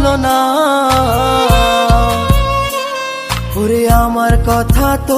চলো না। ওরে আমার কথা তো